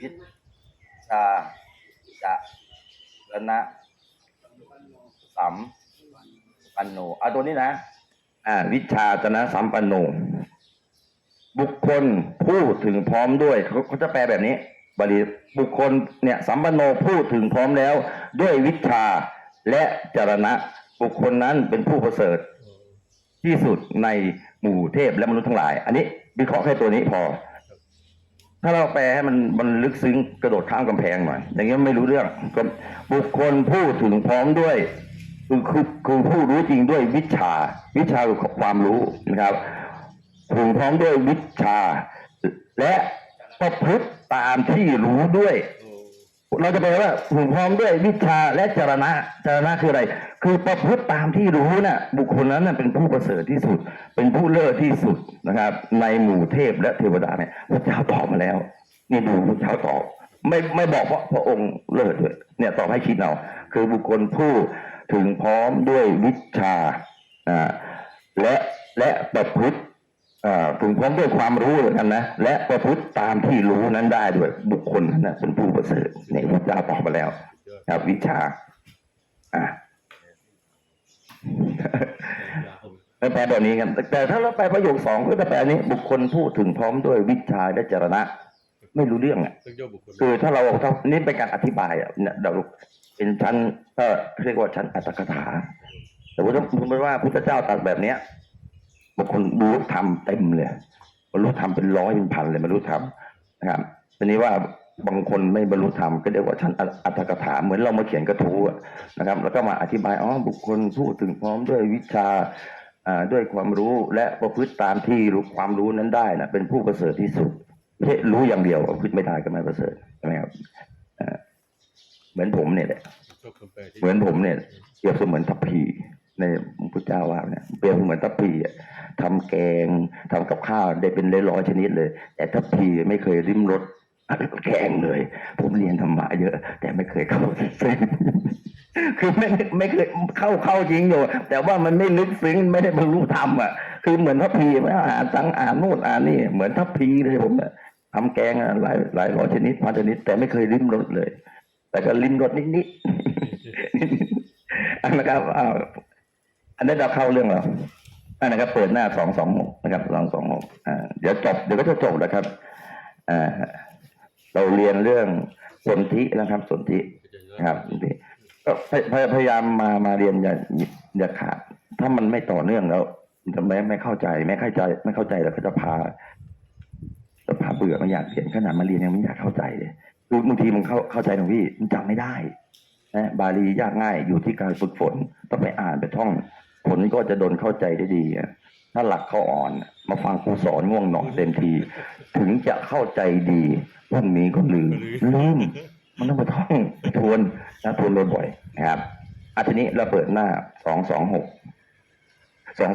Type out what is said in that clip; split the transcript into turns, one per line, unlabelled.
วิชาจะรณะสัมปันโนเอาตัวนี้นะ อ่า วิชาจนะสัมปันโน บุคคลพูดถึงพร้อมด้วยเขาเขาจะแปลแบบนี้บาลีบุคคลเนี่ยสัมปันโนพูดถึงพร้อมแล้ว ด้วยวิชาและจรณะ บุคคลนั้นเป็นผู้ประเสริฐ ที่สุดในหมู่เทพและมนุษย์ทั้งหลาย อันนี้วิเคราะห์แค่ตัวนี้พอ ถ้าเราแปลให้มันมันลึกซึ้งกระโดดข้ามกำแพงหน่อยอย่างเงี้ยไม่รู้เรื่องก็บุคคลพูดถึงพร้อมด้วยคือคือคือผู้รู้จริงด้วยวิชา วิชาคือความรู้นะครับถึงพร้อมด้วยวิชา และประพฤติตามที่รู้ด้วย เราจะแปลว่าถึงพร้อมด้วยวิชาและจรณะจรณะคืออะไร คือประพฤติตามที่รู้น่ะ บุคคลนั้นนะเป็นผู้ประเสริฐที่สุด เป็นผู้เลิศที่สุดนะครับ ในหมู่เทพและเทวดาเนี่ยพระเจ้าตอบมาแล้ว นี่ดูพระเจ้าตอบไม่ไม่บอกว่าะพระองค์เลิศด้วยเนี่ยตอบให้คิดเอาคือบุคคลผู้ถึงพร้อมด้วยวิชาอ่าและและประพฤติ ถึงพร้อมด้วยความรู้เหมือนกันนะ และประพฤติตามที่รู้นั้นได้ด้วยบุคคลนั้นนะเป็นผู้ประเสริฐเนี่ยพระเจ้าตอบมาแล้ว ครับ วิชา อ่าแปลแบบนี้กันแต่ถ้าเราแปลประโยคสองก็จะแปลนี้ บุคคลพูดถึงพร้อมด้วยวิชาและจรณะ ไม่รู้เรื่องอะ
ซึ่งย่อบุคคล
คือถ้าเราถ้านี่เป็นการอธิบายอะเนี่ยเราเป็นชั้นก็เรียกว่าชั้นอัตถกถาแต่ว่าถ้าสมมติว่าพุทธเจ้าตรัสแบบเนี้ย บางคนบรรลุธรรมเต็มเลยบรรลุธรรมเป็นร้อยเป็นพันเลยบรรลุธรรมนะครับทีนี้ว่าบางคนไม่บรรลุธรรมก็เรียกว่าชั้นอัตถกถาเหมือนเรามาเขียนกระทู้อะนะครับ แล้วก็มาอธิบายอ๋อบุคคลพูดถึงพร้อมด้วยวิชาอ่าด้วยความรู้และประพฤติตามที่รู้ความรู้นั้นได้นะเป็นผู้ประเสริฐที่สุดไม่ใช่รู้อย่างเดียวประพฤติไม่ได้ก็ไม่ประเสริฐใช่ไหมครับอ่าเหมือนผมเนี่ยแหละ
ชอบคำแปลที่
เหมือนผมเนี่ยเปรียบเสมือนทัพพี ในพุทธเจ้าว่าเนี่ยเปรียบเสมือนทัพพีอะทำแกงทำกับข้าวได้เป็นร้อยชนิดเลย แต่ทัพพีไม่เคยริมรสแกงเลย ผมเรียนธรรมะเยอะ แต่ไม่เคยเข้าเส้นคือไม่ไม่เคยเข้าเข้าจริงอยู่ แต่ว่ามันไม่ลึกซึ้งไม่ได้บรรลุธรรมอะคือเหมือนทัพพีไม่อ่านสังอ่านโนู่นอ่านนี่เหมือนทัพพีเลยผมอะทำแกงอะหลายหลายร้อยชนิดพันชนิด แต่ไม่เคยริมรสเลย แต่ก็ริมรสนิดๆอันนะครับอ้าว อันนี้เราเข้าเรื่องเราอันนะครับ เปิดหน้าสองสองหกนะครับสองสองหกเดี๋ยวจบ เดี๋ยวก็จะจบแล้วครับเราเรียนเรื่องสนธินะครับ สนธิครับสนธิก็พยายามมามาเรียนอย่าอย่าขาด ถ้ามันไม่ต่อเนื่องแล้วจะไม่ไม่เข้าใจ ไม่เข้าใจ ไม่เข้าใจแล้วก็จะพาจะพาเบื่อไม่อยากเรียนขนาดมาเรียนยังไม่อยากเข้าใจเลยคือบางทีมันเข้าเข้าใจตรงพี่มันจำไม่ได้นะบาลียากง่ายอยู่ที่การฝึกฝนต้องไปอ่านไปท่อง ผลก็จะโดนเข้าใจได้ดีถ้าหลักเขาอ่อน มาฟังครูสอนง่วงหนอนเต็มที ถึงจะเข้าใจดีพรุ่งนี้ก็ลืมลืมมันต้องมาท่องทวนนะทวนบ่อยๆนะครับอันทีนี้เราเปิดหน้าสองสองหก